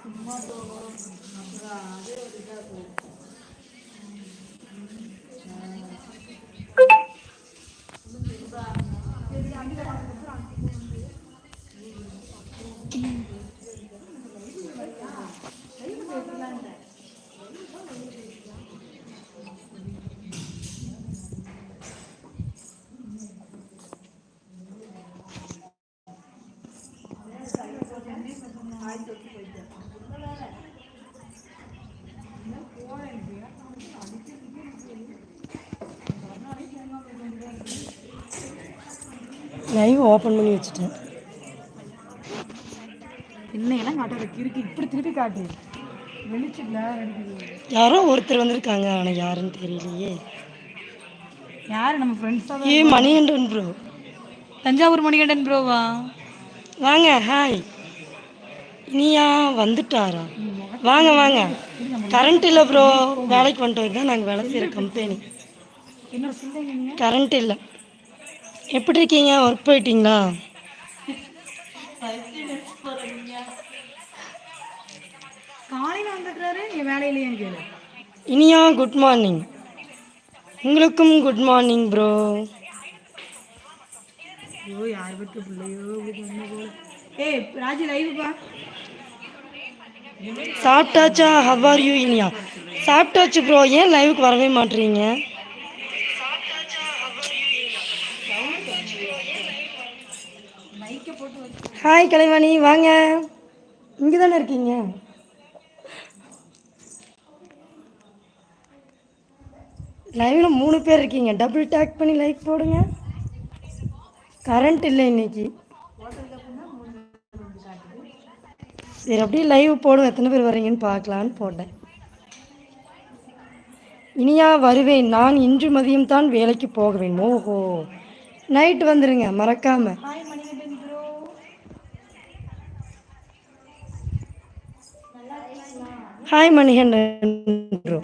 금방또나가야돼 요. 이제 또. Live open பண்ணி வச்சுட்டேன். என்னையெல்லாம் காட்டாத கிறுக்கு இப்படி திருப்பி காட்டு. யாரோ ஒருத்தர் வந்திருக்காங்க ஆனால் யாருன்னு தெரியலையே. யார்? நம்ம ஃப்ரெண்ட்ஸாக ஏ மணிகண்டன் ப்ரோ தஞ்சாவூர் மணிகண்டன் ப்ரோவா வாங்க ஹாய் இனியா வந்துட்டாரா? வாங்க வாங்க. கரண்ட் இல்லை ப்ரோ வேலைக்கு வந்துட்டு தான் நாங்கள் வேலை செய்கிற கம்பெனி கரண்ட் இல்லை. எப்படி இருக்கீங்க ஒர்க் போயிட்டீங்களா? காலையில் வந்துடுறாரு நீ வேலையிலேயே கேளு இனியா குட் மார்னிங் உங்களுக்கும் குட் மார்னிங் ப்ரோ ஐயோ யார் பிள்ளையோ ஏய் ராஜி லைவுப்பா சாப்பிட்டாச்சா? How are you Iniya? சாப்பிட்டாச்சு ப்ரோ ஏன் லைவுக்கு வரவே மாட்டீங்க ஹாய் கலைவாணி வாங்க. இங்கே தானே இருக்கீங்க? லைவில் மூணு பேர் இருக்கீங்க. டபுள் டேக் பண்ணி லைக் போடுங்க. கரண்ட் இல்லை இன்னைக்கு. சரி அப்படியே லைவ் போடுவேன் எத்தனை பேர் வரீங்கன்னு பார்க்கலான்னு போட்டேன். இனியா வருவேன். நான் இன்று மதியம் தான் வேலைக்கு போகவேன் ஓஹோ. நைட்டு வந்துடுங்க மறக்காமல் ஹாய் மணிகண்டன் ப்ரோ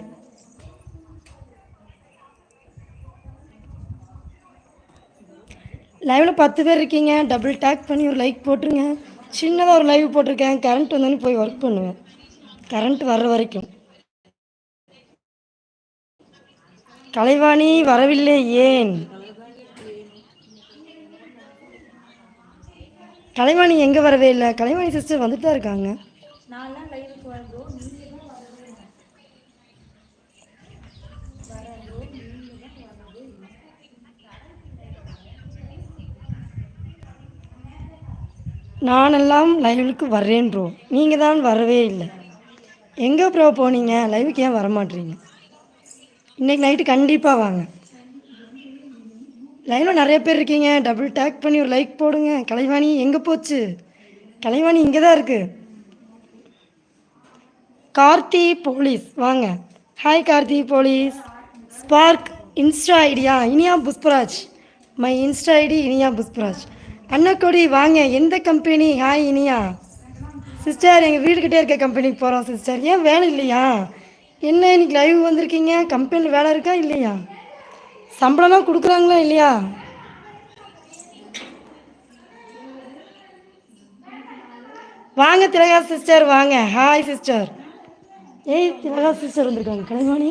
பத்து பேர் இருக்கீங்க. டபுள் டேக் பண்ணி ஒரு லைக் போட்டுருங்க. சின்னதாக ஒரு லைவ் போட்டிருக்கேன். கரண்ட் வந்தோன்னு போய் ஒர்க் பண்ணுவேன். கரண்ட் வர்ற வரைக்கும். கலைவாணி வரவில்லை ஏன்? கலைவாணி எங்கே வரவே இல்லை? கலைவாணி சிஸ்டர் வந்துட்டு தான் இருக்காங்க நான்லாம் லைவுக்கு வரதோ நானெல்லாம் லைவுக்கு வர்றேன் ப்ரோ நீங்கள் தான் வரவே இல்லை. எங்கே ப்ரோ போனீங்க? லைவுக்கு ஏன் வர இன்றைக்கி இன்னைக்கு நைட்டு கண்டிப்பாக வாங்க. லைவில் நிறைய பேர் இருக்கீங்க. டபுள் டேக் பண்ணி ஒரு லைக் போடுங்க. கலைவாணி எங்கே போச்சு? கலைவாணி இங்கே தான் இருக்குது கார்த்தி போலீஸ் வாங்க. Hi Karthi police. Spark Insta idea Iniya Pushparaj. My Insta ID Iniya Pushparaj. Annakodi வாங்க. எந்த கம்பெனி ஹாய் இனியா. சிஸ்டர் எங்கள் வீட்டுக்கிட்டே இருக்க கம்பெனிக்கு போகிறோம் சிஸ்டர் ஏன் வேலை இல்லையா? என்ன இன்னைக்கு லைவ் வந்திருக்கீங்க? கம்பெனியில் வேலை இருக்கா இல்லையா? சம்பளம்லாம் கொடுக்குறாங்களா இல்லையா? வாங்க திலகா சிஸ்டர் வாங்க. ஹாய் சிஸ்டர் ஏய் திலகா சிஸ்டர் வந்திருக்காங்க. கலைவாணி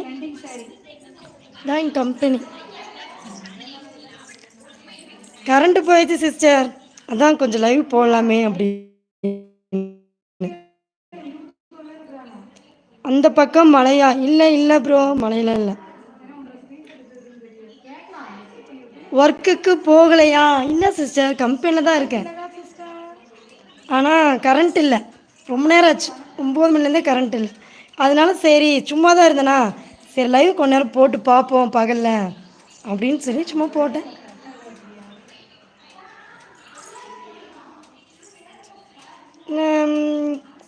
தான் கம்பெனி கரண்ட் போயிடுச்சு சிஸ்டர். அதான் கொஞ்சம் லைவ் போடலாமே அப்படி அந்த பக்கம் மழையா? இல்லை இல்லை ப்ரோ மழையில இல்லை. ஒர்க்குக்கு போகலையா? இல்லை சிஸ்டர் கம்பெனியில் தான் இருக்கேன். ஆனால் கரண்ட் இல்லை. ரொம்ப நேரம் ஆச்சு. ஒம்பது மணிலேருந்தே கரண்ட் இல்லை. அதனால சரி சும்மா தான் இருந்தேனா? சரி லைவ் கொஞ்ச நேரம் போட்டு பார்ப்போம் பகலில். அப்படின்னு சொல்லி சும்மா போட்டேன்.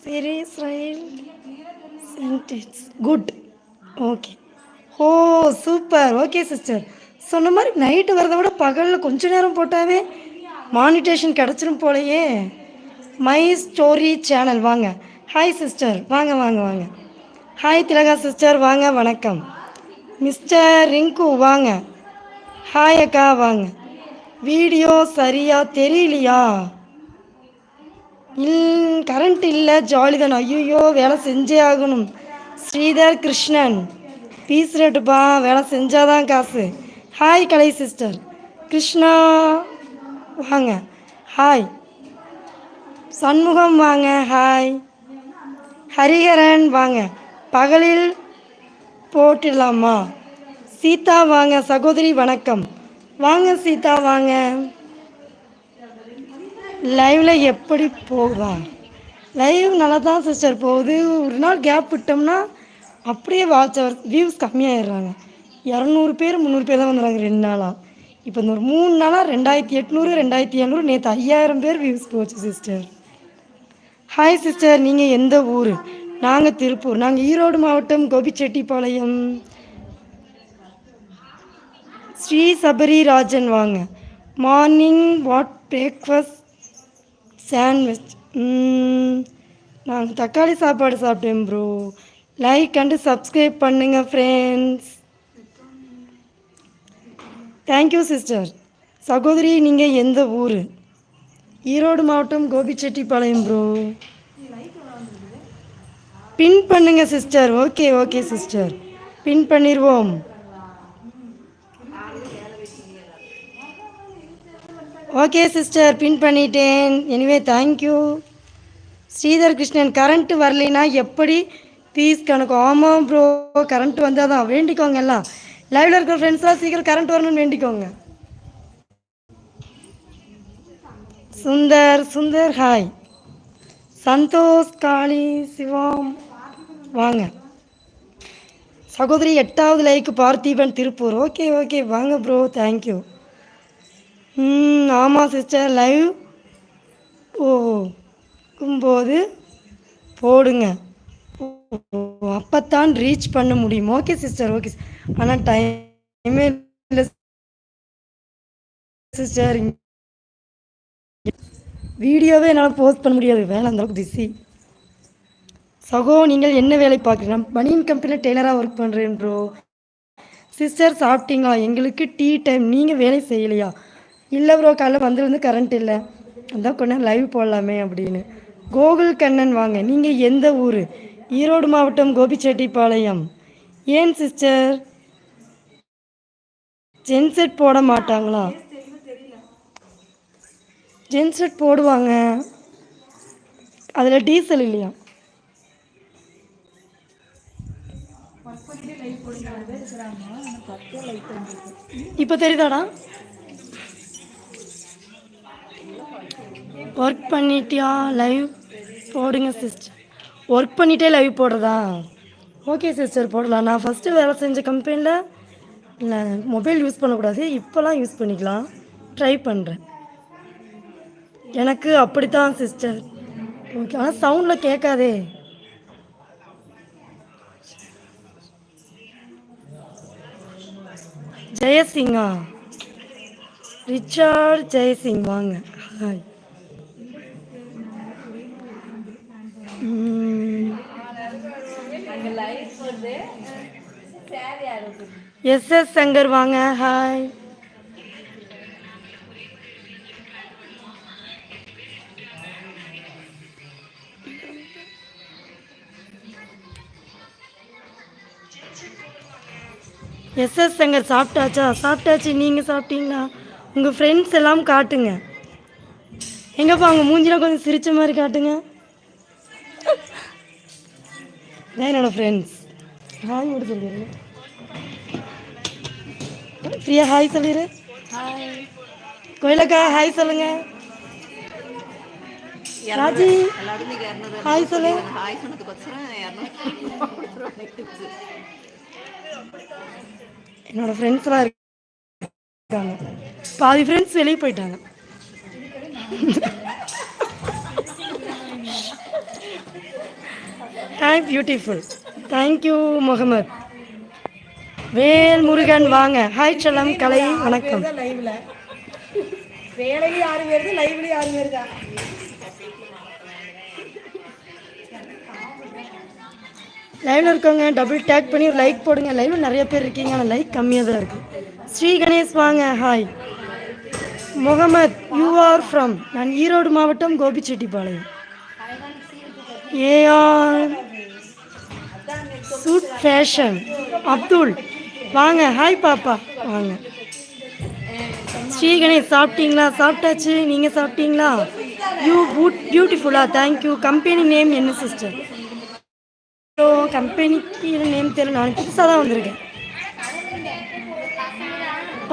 Serious rail sentence good okay oh super okay sister சொன்ன மாதிரி நைட்டு வரதை விட பகலில் கொஞ்ச நேரம் போட்டாவே மானிட்டேஷன் கிடச்சிரும் போலையே. மை ஸ்டோரி சேனல் வாங்க. ஹாய் சிஸ்டர் வாங்க வாங்க வாங்க. ஹாய் திலகா சிஸ்டர் வாங்க வணக்கம். மிஸ்டர் ரிங்கு வாங்க. ஹாய் அக்கா வாங்க. வீடியோ சரியாக தெரியலையா? இல் கரண்ட் இல்லை ஜாலிதான் ஐயோ வேலை செஞ்சே ஆகணும். ஸ்ரீதர் கிருஷ்ணன். பீஸ் ரேட்டுப்பா வேலை செஞ்சாதான் காசு. ஹாய் கலை சிஸ்டர் கிருஷ்ணா வாங்க. ஹாய் சண்முகம் வாங்க. ஹாய் ஹரிஹரன் வாங்க. பகலில் போட்டிடலாமா? சீதா வாங்க. சகோதரி வணக்கம். வாங்க சீதா வாங்க. லைவில் எப்படி போகுதா? லைவ் நல்லா தான் சிஸ்டர் போகுது. ஒரு நாள் கேப் விட்டோம்னா அப்படியே வாட்ச் அவர் வியூஸ் கம்மியாயிடுறாங்க. இரநூறு பேர் முந்நூறு பேர் தான் வந்துடுறாங்க ரெண்டு நாளாக இப்போ இந்த ஒரு மூணு நாளாக ரெண்டாயிரத்தி எட்நூறு ரெண்டாயிரத்தி எழுநூறு நேற்று ஐயாயிரம் பேர் வியூஸ் போச்சு சிஸ்டர் ஹாய் சிஸ்டர் நீங்கள் எந்த ஊர்? நாங்கள் திருப்பூர். நாங்கள் ஈரோடு மாவட்டம் கோபிச்செட்டிப்பாளையம். ஸ்ரீ சபரி ராஜன் வாங்க. மார்னிங் வாட் பிரேக்ஃபாஸ்ட் சாண்ட்விச் நாங்கள் தக்காளி சாப்பாடு சாப்பிட்டேன் ப்ரோ லைக் அண்டு சப்ஸ்கிரைப் பண்ணுங்கள் ஃப்ரெண்ட்ஸ் தேங்க்யூ சிஸ்டர் சகோதரி நீங்கள் எந்த ஊர்? ஈரோடு மாவட்டம் கோபிச்செட்டிப்பாளையம் ப்ரோ பின் பண்ணுங்கள் sister okay okay sister pin பண்ணிடுவோம் ஓகே சிஸ்டர் பின் பண்ணிட்டேன். Anyway thank you Sridhar Krishnan current வரலைன்னா எப்படி ஃபீஸ் கணக்கு? ஆமாம் ப்ரோ கரண்ட் வந்தால் தான் வேண்டிக்கோங்க எல்லாம். லைவில் இருக்கிற ஃப்ரெண்ட்ஸ்லாம் சீக்கிரம் கரண்ட் வரணும்னு வேண்டிக்கோங்க. சுந்தர் சுந்தர் ஹாய் சந்தோஷ் காளி சிவம். வாங்க. சகோதரி எட்டாவது like Parthiban Tiruppur. Okay okay வாங்க ப்ரோ தேங்க்யூ ம் ஆமாம் சிஸ்டர் லைவ் போகும்போது போடுங்க. ஓ அப்போத்தான் ரீச் பண்ண முடியும். ஓகே சிஸ்டர் ஓகே ஆனால் டைமே இல்லை சிஸ்டர் வீடியோவே என்னால் போஸ்ட் பண்ண முடியாது. வேலை அந்தளவுக்கு பிஸி சகோ நீங்கள் என்ன வேலை பார்க்குறீங்க நான் பனியன் கம்பெனியில் டெய்லராக ஒர்க் பண்ணுறேன் ப்ரோ சிஸ்டர் சாப்பிட்டீங்களா? எங்களுக்கு டீ டைம் நீங்கள் வேலை செய்யலையா? இல்லை ப்ரோ காலைல வந்து வந்து கரண்ட் இல்லை. அதான் கொஞ்ச நேரம் லைவ் போடலாமே அப்படின்னு. கோகுல் கண்ணன் வாங்க நீங்கள் எந்த ஊர்? ஈரோடு மாவட்டம் கோபிச்செட்டிப்பாளையம். ஏன் சிஸ்டர் ஜென்செட் போட மாட்டாங்களா? ஜென்செட் போடுவாங்க. அதில் டீசல் இல்லையா? இப்போ தெரியுதாடா? ஒர்க் பண்ணிட்டியா? லைவ் போடுங்க சிஸ்டர் ஒர்க் பண்ணிட்டே லைவ் போடுறதா? ஓகே சிஸ்டர் போடலாம். நான் ஃபஸ்ட்டு வேலை செஞ்ச கம்பெனியில் இல்லை மொபைல் யூஸ் பண்ணக்கூடாது. இப்போலாம் யூஸ் பண்ணிக்கலாம். ட்ரை பண்ணுறேன் எனக்கு அப்படி தான் சிஸ்டர் ஓகே ஆனால் சவுண்டில் கேட்காதே. ஜெயசிங்கா? ரிச்சார்ட் ஜெயசிங் வாங்க. ஹாய் எஸ் எஸ் சங்கர் வாங்க ஹாய். எஸ் எஸ் சங்கர் சாப்பிட்டாச்சா? சாப்பிட்டாச்சு நீங்கள் சாப்பிட்டீங்களா? உங்கள் ஃப்ரெண்ட்ஸ் எல்லாம் காட்டுங்க. எங்கப்பா அவங்க மூஞ்சிலாம் கொஞ்சம் சிரித்த மாதிரி காட்டுங்க. இதான் ஃப்ரெண்ட்ஸ் ஹாய் மட்டும் சொல்லிடு ஃப்ரீயா ஹாய் சொல்லிடு ஹாய் கோயிலக்கா ஹாய் சொல்லுங்க ராஜி ஹாய் சொல்லு ஹாய் என்னோட ஃப்ரெண்ட்ஸ்லாம் இருக்காங்க பாதி ஃப்ரெண்ட்ஸ் வெளியே போயிட்டாங்க hi beautiful thank you Mohammed Vel Murugan வாங்க. ஹாய் செல்லம் கலை வணக்கம். வேலையும் யாரும் வருது லைவ்லயும் யாரும் வருதா லைவ்ல இருக்கவங்க டபுள் டேக் பண்ணி லைக் போடுங்க. லைவ்ல நிறைய பேர் இருக்கீங்க ஆனால் லைக் கம்மியாக தான் இருக்கு. ஸ்ரீ கணேஷ் வாங்க. Hi Mohammed you are from நான் ஈரோடு மாவட்டம் Gobichettipalayam. AR suit fashion Abdul வாங்க. ஹாய் பாப்பா வாங்க. ஸ்ரீ கணேஷ் சாப்பிட்டீங்களா? சாப்பிட்டாச்சு. நீங்கள் சாப்பிட்டீங்களா? யூ பூட் பியூட்டிஃபுல்லா தேங்க்யூ கம்பெனி நேம் என்ன சிஸ்டர் ஸோ கம்பெனிக்கு நேம் தெரியல. நான் புதுசாக தான் வந்திருக்கேன்.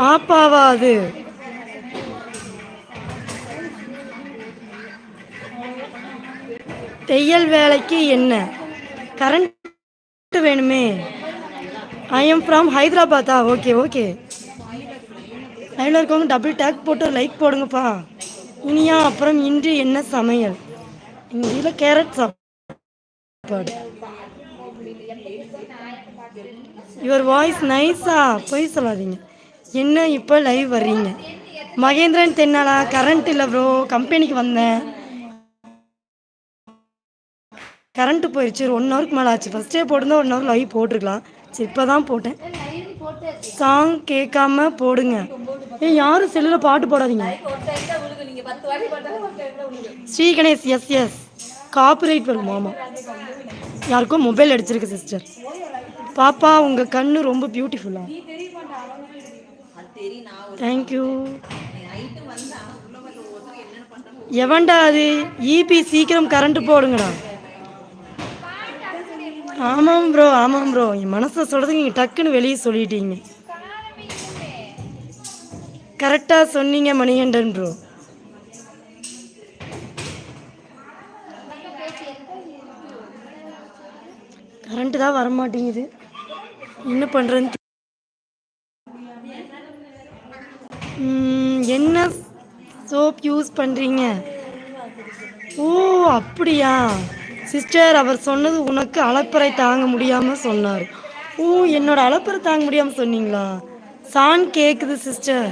பாப்பாவா அது? தையல் வேலைக்கு என்ன? கரண்ட் வேணுமே. ஐ எம் ஃப்ரம் ஹைதராபாத்தா ஓகே ஓகே லைவில் இருக்கவங்க டபுள் டேக் போட்டு லைக் போடுங்கப்பா. இனியா அப்புறம் இன்று என்ன சமையல்? எங்கள் வீட்டில் கேரட் சாப்பாடு. யுவர் வாய்ஸ் நைஸா பொய் சொல்லாதீங்க. என்ன இப்போ லைவ் வர்றீங்க? மகேந்திரன் தென்னாலா? கரண்ட் இல்லை ப்ரோ கம்பெனிக்கு வந்தேன். கரண்ட்டு போயிடுச்சு ஒரு ஒன் ஹவருக்கு மேலே ஆச்சு. ஃபஸ்ட்டே போட்டிருந்தா ஒன் ஹவர் லைவ் போட்டிருக்கலாம். சரி இப்போ தான் போட்டேன். சாங் கேட்காம போடுங்க. ஏ யாரும் செல்லில் பாட்டு போடாதீங்க. Sri Ganesh S S copyright வரும் மாமா. யாருக்கும் மொபைல் அடிச்சிருக்கு சிஸ்டர் பாப்பா உங்கள் கண்ணு ரொம்ப பியூட்டிஃபுல்லா தேங்க்யூ எவன்டா அது? ஈபி சீக்கிரம் கரண்ட் போடுங்கடா. ஆமாம் ப்ரோ ஆமாம் ப்ரோ. என் மனசில் சொல்கிறதுக்கு நீங்கள் டக்குன்னு வெளியே சொல்லிட்டீங்க. கரெக்டாக சொன்னீங்க மணிகண்டன் ப்ரோ. கரண்ட்டு தான் வர மாட்டேங்குது என்ன பண்ணுறேன்னு என்ன சோப் யூஸ் பண்ணுறீங்க ஓ அப்படியா? சிஸ்டர் அவர் சொன்னது உனக்கு அலப்பறை தாங்க முடியாமல் சொன்னார். ஓ என்னோட அலப்பறை தாங்க முடியாமல் சொன்னீங்களா? சான் கேட்குது சிஸ்டர்.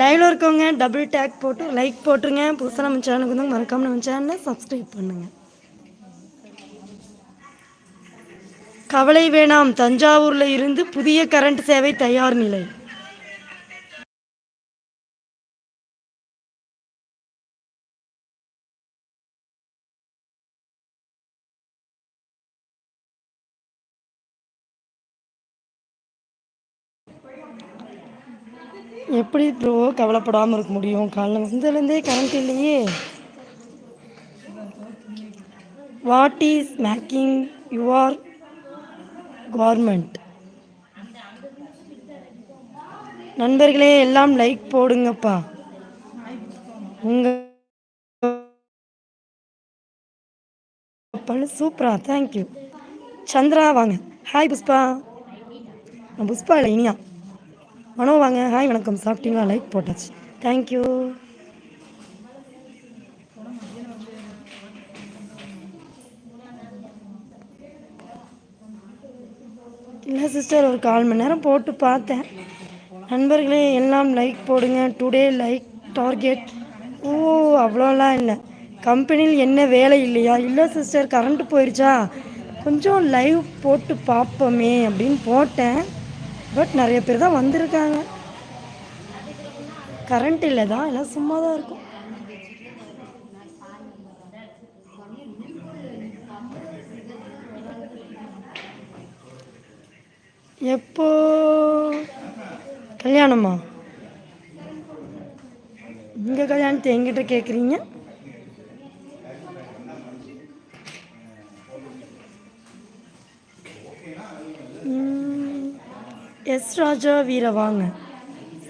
லைவ்ல இருக்கவங்க டபுள் டேக் போட்டு லைக் போட்டுருங்க. புதுசாக நம்ம சேனலுக்கு வந்து மறக்காம நம்ம சேனலை சப்ஸ்கிரைப் பண்ணுங்க. கவலை வேணாம். தஞ்சாவூரில் இருந்து புதிய கரண்ட் சேவை தயார் நிலை. எப்படி ப்ரோ கவலைப்படாமல் இருக்க முடியும்? காலைல வந்ததுலேருந்தே கரண்ட் இல்லையே. What is making your government நண்பர்களே எல்லாம் லைக் போடுங்கப்பா. உங்க சூப்பரா தேங்க்யூ சந்திரா வாங்க. ஹாய் புஷ்பா. புஷ்பா இல்லை இனியா. மனோ வாங்க. ஹாய் வணக்கம். சாப்பிட்டீங்களா? லைக் போட்டாச்சு. தேங்க்யூ இல்லை சிஸ்டர் ஒரு கால் மணி நேரம் போட்டு பார்த்தேன். நண்பர்களே எல்லாம் லைக் போடுங்க. டுடே லைக் டார்கெட் ஓ அவ்வளோலாம் இல்லை. கம்பெனியில் என்ன வேலை இல்லையா? இல்லை சிஸ்டர் கரண்ட்டு போயிடுச்சா கொஞ்சம் லைவ் போட்டு பார்ப்போமே அப்படின்னு போட்டேன். பட் நிறைய பேர் தான் வந்திருக்காங்க. கரண்ட் இல்லை தான் எல்லாம் சும்மா தான் இருக்கும். எப்போ? கல்யாணமா? உங்க கல்யாணத்தை எங்கிட்ட கேட்குறீங்க எஸ் ராஜா வீர வாங்க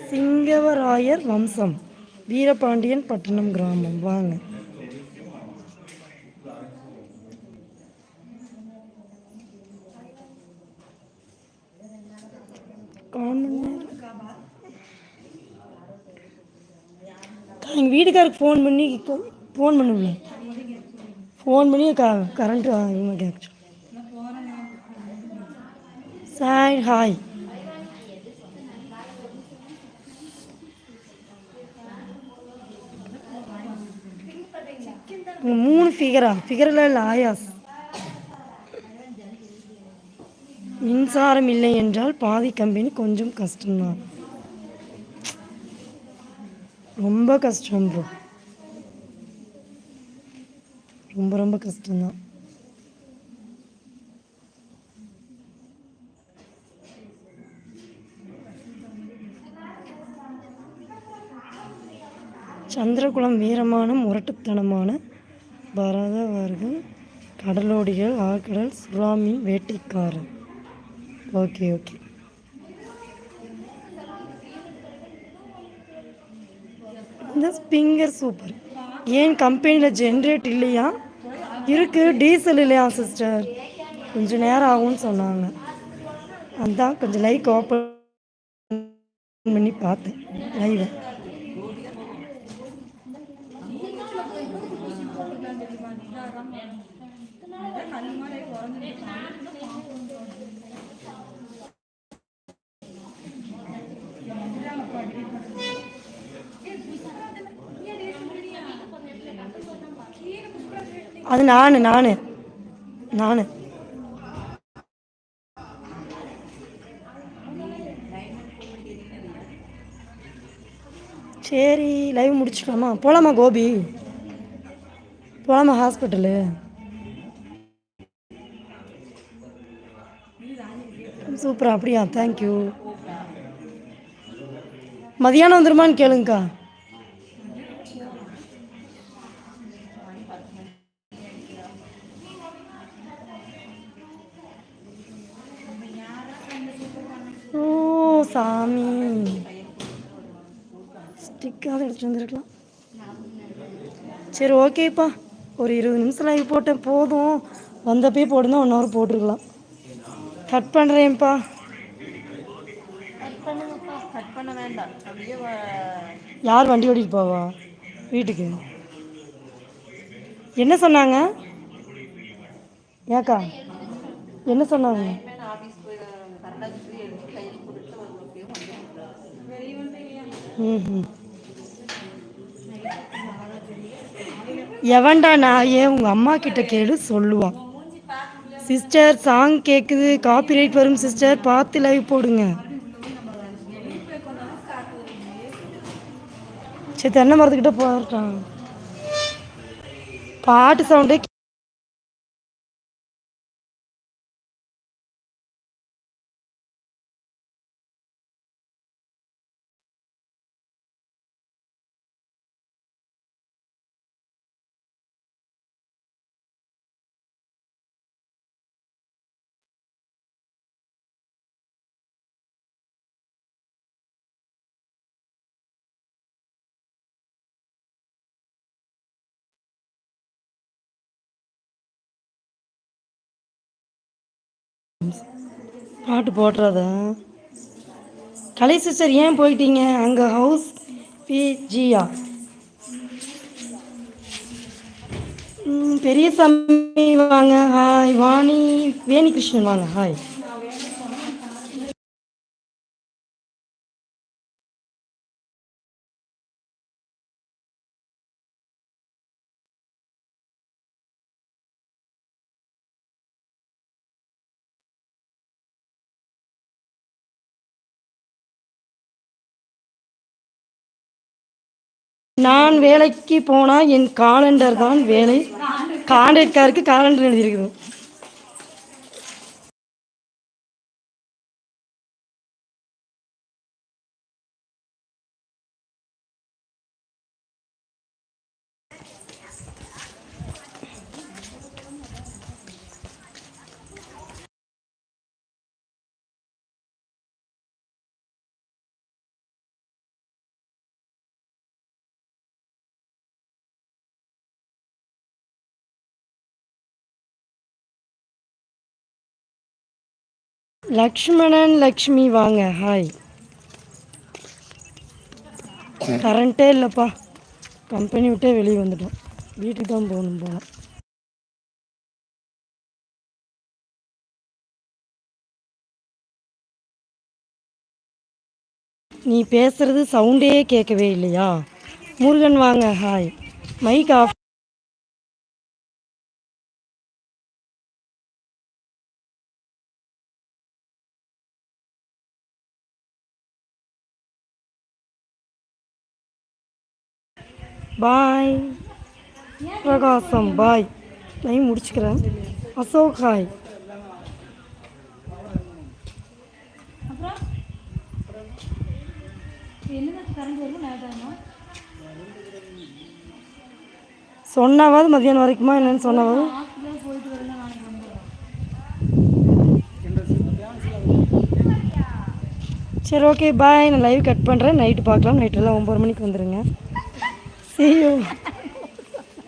சிங்கவராயர் வம்சம். வீரபாண்டியன் பட்டணம் கிராமம். வாங்க. எங்கள் வீட்டுக்காருக்கு ஃபோன் பண்ணி ஃபோன் பண்ணுங்க. ஃபோன் பண்ணி க கரண்ட்டு இவங்க கேட்க சாய் ஹாய் மூணு ஃபிகரா ஃபிகரில் இல்லை ஆயாஸ். மின்சாரம் இல்லை என்றால் பாதி கம்பெனி கொஞ்சம் கஷ்டம்தான். ரொம்ப கஷ்டம் ப்ரோ ரொம்ப ரொம்ப கஷ்டம்தான். சந்திரகுலம் வீரமான முரட்டுத்தனமான பரதவர்கள் கடலோடிகள் ஆழ்கடல் சுறாமீன் வேட்டைக்காரன். Okay okay. இந்த ஸ்பிங்கர் சூப்பர். ஏன் கம்பெனியில் ஜென்ரேட் இல்லையா? இருக்குது டீசல் இல்லையா சிஸ்டர் கொஞ்சம் நேரம் ஆகும்னு சொன்னாங்க. அதுதான் கொஞ்சம் லைக் ஓப்பன் பண்ணி பார்த்தேன். லைவை அது நான் நான். நான். சரி லைவ் முடிச்சுக்கலாமா? போகலாமா கோபி? போகலாமா ஹாஸ்பிட்டலு சூப்பரா அப்படியா? தேங்க்யூ மதியானம் வந்துருமான்னு கேளுங்கக்கா. சாமி. ஸ்டிக்காக எடுத்துட்டு வந்துருக்கலாம். சரி ஓகேப்பா. ஒரு இருபது நிமிஷம் லைவ் போட்டேன். போதும். வந்தப்பே போட்டுருந்தா ஒன் ஹவர் போட்டிருக்கலாம் கட் பண்ணுறேன்ப்பா யார் வண்டி ஓட்டிட்டு போவா? வீட்டுக்கு. என்ன சொன்னாங்க? ஏக்கா என்ன சொன்னாங்க மேல ஆபீஸ் போய் கரெக்டாக சொல்லி எடுத்து கையில் கொடுத்து ஒரு முக்கியம் ம் எவன்டா நாயே உங்கள் அம்மா கிட்ட கேளு சொல்லுவான் சிஸ்டர் சாங் கேட்குது காப்பிரைட் வரும் சிஸ்டர் பார்த்து லைவ் போடுங்க. சரி தென்னை மரத்துக்கிட்ட போட்டான் பாட்டு சவுண்டே பாட்டு போடுறத? கலை சிஸ்டர் ஏன் போயிட்டீங்க? அங்கே ஹவுஸ் பிஜியா பெரிய சாமி வாங்க. ஹாய் வாணி வேணி கிருஷ்ணன் வாங்க. ஹாய் நான் வேலைக்கு போனால் என் காலண்டர் தான் வேலை. கான்ட்ராக்டருக்கு காலண்டர் எழுதியிருக்குது. லக்ஷ்மணன் லக்ஷ்மி வாங்க ஹாய் கரண்ட்டே இல்லைப்பா. கம்பெனி விட்டே வெளியே வந்துட்டோம். வீட்டுக்கு தான் போகணும் போனோம் நீ பேசுறது சவுண்டே கேட்கவே இல்லையா? முருகன் வாங்க ஹாய் மைக் ஆஃப் பாய். பிரகாசம் பாய். லைன் முடிச்சுக்கிறேன். அசோக் ஹாய் சொன்னாவது மதியானம் வரைக்குமா என்னன்னு சொன்னாவது? சரி ஓகே பாய் நான் லைவ் கட் பண்ணுறேன் நைட்டு பார்க்கலாம். நைட்டெல்லாம் ஒம்பது மணிக்கு வந்துடுங்க see you